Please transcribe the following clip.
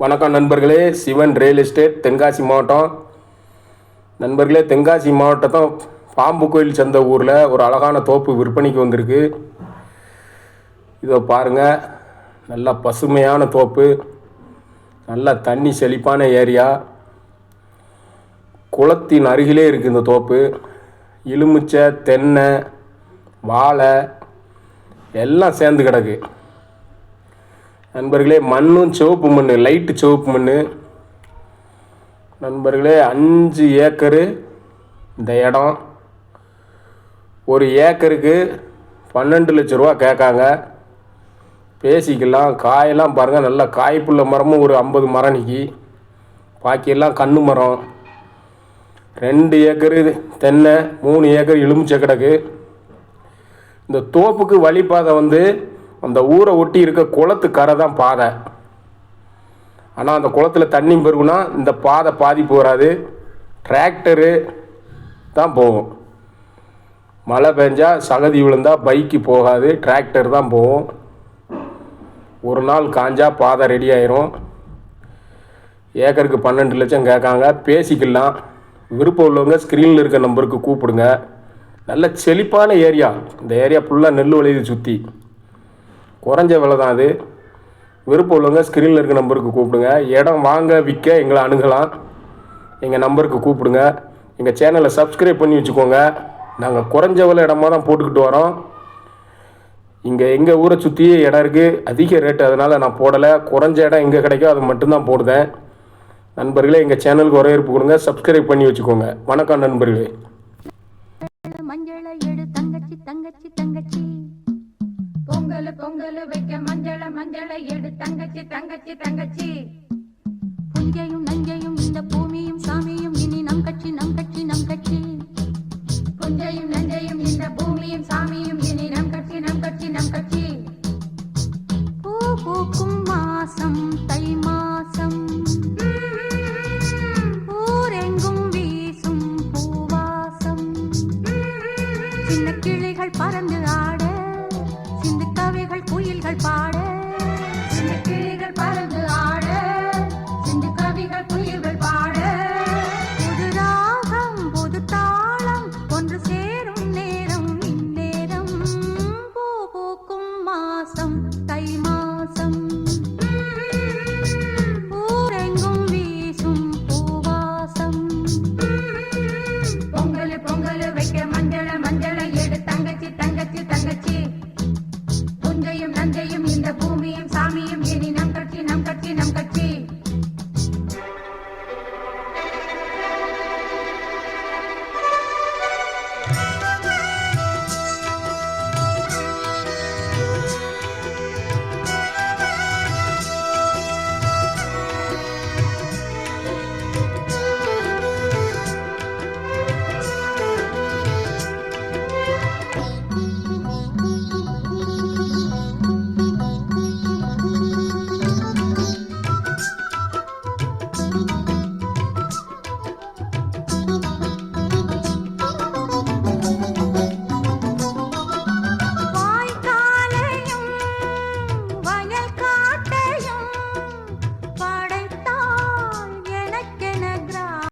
வணக்கம் நண்பர்களே Sivan real estate Tenkasi மாவட்டம். நண்பர்களே தென்காசி மாவட்டத்தம் பாம்பு கோயில் சந்த ஊரில் ஒரு அழகான தோப்பு விற்பனைக்கு வந்திருக்கு. இதை பாருங்கள் நல்லா பசுமையான தோப்பு நல்லா தண்ணி செழிப்பான ஏரியா. குளத்தின் அருகிலே இருக்குது இந்த தோப்பு. எலுமிச்சை தென்னை வாழை எல்லாம் சேர்ந்து கிடக்கு. நண்பர்களே மண்ணும் சிவப்பு மண் லைட்டு சிவப்பு மண் நண்பர்களே அஞ்சு ஏக்கரு இந்த இடம். ஒரு ஏக்கருக்கு பன்னெண்டு லட்ச ரூபா கேட்காங்க. பேசிக்கலாம் காயெல்லாம் பாருங்கள் நல்லா காய்ப்புள்ள மரமும் ஒரு ஐம்பது மரம் நிற்கி பாக்கியெல்லாம் கண்ணு மரம். ரெண்டு ஏக்கரு தென்னை மூணு ஏக்கர் எலுமிச்சை கிடக்கு. இந்த தோப்புக்கு வழிபாதை வந்து அந்த ஊரை ஒட்டி இருக்க குளத்து கரை தான் பாதை. ஆனால் அந்த குளத்துல தண்ணி பெருகுனா இந்த பாதை பாதிப்பு வராது டிராக்டரு தான் போகும். மழை பெஞ்சால் சகதி விழுந்தால் பைக்கு போகாது டிராக்டர் தான் போகும். ஒரு நாள் காஞ்சா பாதை ரெடி ஆயிரும். ஏக்கருக்கு பன்னெண்டு லட்சம் கேட்காங்க பேசிக்கலாம். விருப்பம் உள்ளவங்க ஸ்க்ரீனில் இருக்க நம்பருக்கு கூப்பிடுங்க. நல்ல செழிப்பான ஏரியா இந்த ஏரியா ஃபுல்லாக நெல் விளையுது சுற்றி குறைஞ்ச விலை தான் அது. விருப்பம் உள்ளவங்க ஸ்க்ரீனில் இருக்க நம்பருக்கு கூப்பிடுங்க. இடம் வாங்க விற்க எங்களை அணுகலாம். எங்கள் நம்பருக்கு கூப்பிடுங்க. எங்கள் சேனலை சப்ஸ்கிரைப் பண்ணி வச்சுக்கோங்க. நாங்கள் குறைஞ்ச விலை இடமா தான் போட்டுக்கிட்டு வரோம். இங்கே எங்கள் ஊரை சுற்றியே இடம் இருக்குது அதிக ரேட்டு அதனால் நான் போடலை. குறைஞ்ச இடம் எங்கே கிடைக்கோ அது மட்டும்தான் போடுதேன். நண்பர்களே எங்கள் சேனலுக்கு வரவேற்பு கொடுங்க. சப்ஸ்கிரைப் பண்ணி வச்சுக்கோங்க. வணக்கம் நண்பர்களே. மஞ்சளை எடு தங்கச்சி தங்கச்சி தங்கச்சி. பொங்கல் பொங்கல் வைக்க மஞ்சள மஞ்சள எடு. தங்கச்சி தங்கச்சி தங்கச்சி. புஞ்சையும் நஞ்சையும் இந்த பூமியும் சாமியும் இனி நம் கட்சி நம் கட்சி நம் கட்சி. புஞ்சையும் நஞ்சையும் இந்த பூமியும் சாமியும் இனி நம் கட்சி நம் கட்சி நம் கட்சி. பூ பூக்கும் மாசம் தை மாசம். பறந்து ஆட சிந்து கவிகள் குயில்கள் பாட சிந்து கிளிகள் பறந்து ஆட சிந்து கவிகள் குயில்கள் பாட. புது ராகம் புது தாளம் ஒன்று சேரும் நேரம் இந்நேரம் பூ பூக்கும் மாசம் தை மாசம். வைக்க மஞ்சள்